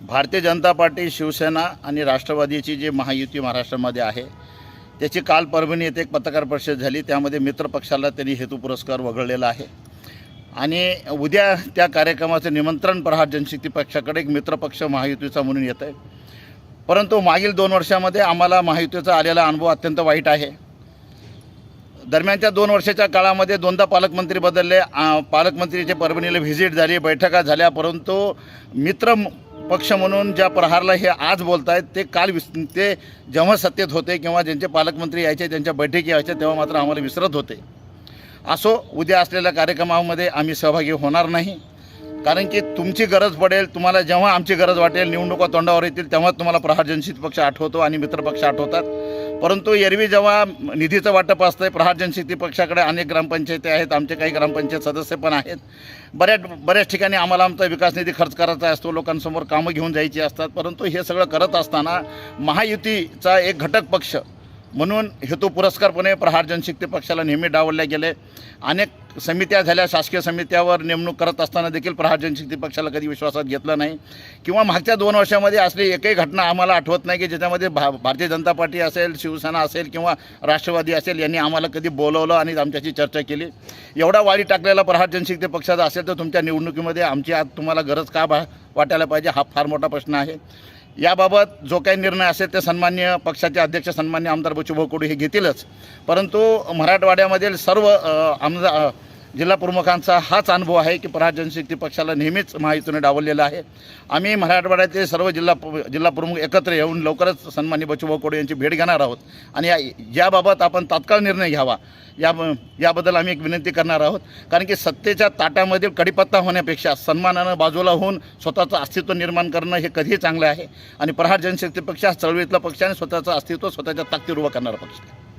Bharatiya Janata party Shiv Sena आणि राष्ट्रवादीची जी महायुती महाराष्ट्रामध्ये आहे त्याची काल परभणी येथे एक पत्रकार परिषद झाली. त्यामध्ये मित्रपक्षाला त्यांनी हेतू पुरस्कार वगळलेला आहे. आणि उद्या त्या कार्यक्रमाचं निमंत्रण प्रहार जनशक्ती पक्षाकडे एक मित्रपक्ष महायुतीचा म्हणून येत आहे. परंतु मागील दोन वर्षामध्ये आम्हाला महायुतीचा आलेला अनुभव अत्यंत वाईट आहे. दरम्यानच्या दोन वर्षाच्या काळामध्ये दोनदा पालकमंत्री बदलले. पालकमंत्रीचे परभणीला व्हिजिट झाली बैठका झाल्या परंतु मित्र पक्ष म्हणून ज्या प्रहारला हे आज बोलत आहेत ते काल विस ते जेव्हा सत्तेत होते किंवा ज्यांचे पालकमंत्री यायचे त्यांच्या बैठकी यायच्या तेव्हा मात्र आम्हाला विसरत होते. असो उद्या असलेल्या कार्यक्रमामध्ये आम्ही सहभागी होणार नाही. कारण की तुमची गरज पडेल तुम्हाला जेव्हा आमची गरज वाटेल निवडणुका तोंडावर येतील तेव्हा तुम्हाला प्रहार जनशित पक्ष आठवतो आणि मित्रपक्ष आठवतात. परंतु एरवी जेव्हा निधीचं वाटप असतं प्रहार जनशक्ती पक्षाकडे अनेक ग्रामपंचायती आहेत आमचे काही ग्रामपंचायत सदस्य पण आहेत. बऱ्याच बऱ्याच ठिकाणी आम्हाला आमचा विकास निधी खर्च करायचा असतो लोकांसमोर कामं घेऊन जायची असतात परंतु हे सगळं करत असताना महायुतीचा एक घटक पक्ष म्हणून हेतू पुरस्कारपणे प्रहार जनशक्ती पक्षाला नेहमी डावलले गेले. अनेक समित्या झाल्या. शासकीय समित्यावर नेमणूक करत असताना देखील प्रहार जनशक्ती पक्षाला कधी विश्वासात घेतलं नाही. किंवा मागच्या दोन वर्षामध्ये असली एकही घटना आम्हाला आठवत नाही की ज्याच्यामध्ये भा भारतीय जनता पार्टी असेल शिवसेना असेल किंवा राष्ट्रवादी असेल यांनी आम्हाला कधी बोलवलं आणि आमच्याशी चर्चा केली. एवढा वाढी टाकलेला प्रहार जनशक्ती पक्षाचा असेल तर तुमच्या निवडणुकीमध्ये आमची आज तुम्हाला गरज का भा वाटायला पाहिजे? हा फार मोठा प्रश्न आहे. याबाबत जो काही निर्णय असेल ते सन्मान्य पक्षाचे अध्यक्ष सन्मान्य आमदार बचूभाऊ कडू हे घेतीलच. परंतु मराठवाड्यामधील सर्व आमदार जिल्हा प्रमुखांचा हाच अनुभव आहे की प्रहार जनशक्ती पक्षाला नेहमीच महायुतीने डावललेलं आहे. आम्ही मराठवाड्याचे सर्व जिल्हा जिल्हा प्रमुख एकत्र येऊन लवकरच सन्मान्य बचूभाऊ कोडे यांची भेट घेणार आहोत. आणि या याबाबत आपण तात्काळ निर्णय घ्यावा. या याबद्दल आम्ही एक विनंती करणार आहोत. कारण की सत्तेच्या ताट्यामध्ये कडीपत्ता होण्यापेक्षा सन्मानानं बाजूला होऊन स्वतःचं अस्तित्व निर्माण करणं हे कधीही चांगलं आहे. आणि प्रहार जनशक्ती पक्ष हा चळवळीतला पक्ष आणि स्वतःचं अस्तित्व स्वतःच्या ताकदीवर उभं करणारा पक्ष आहे.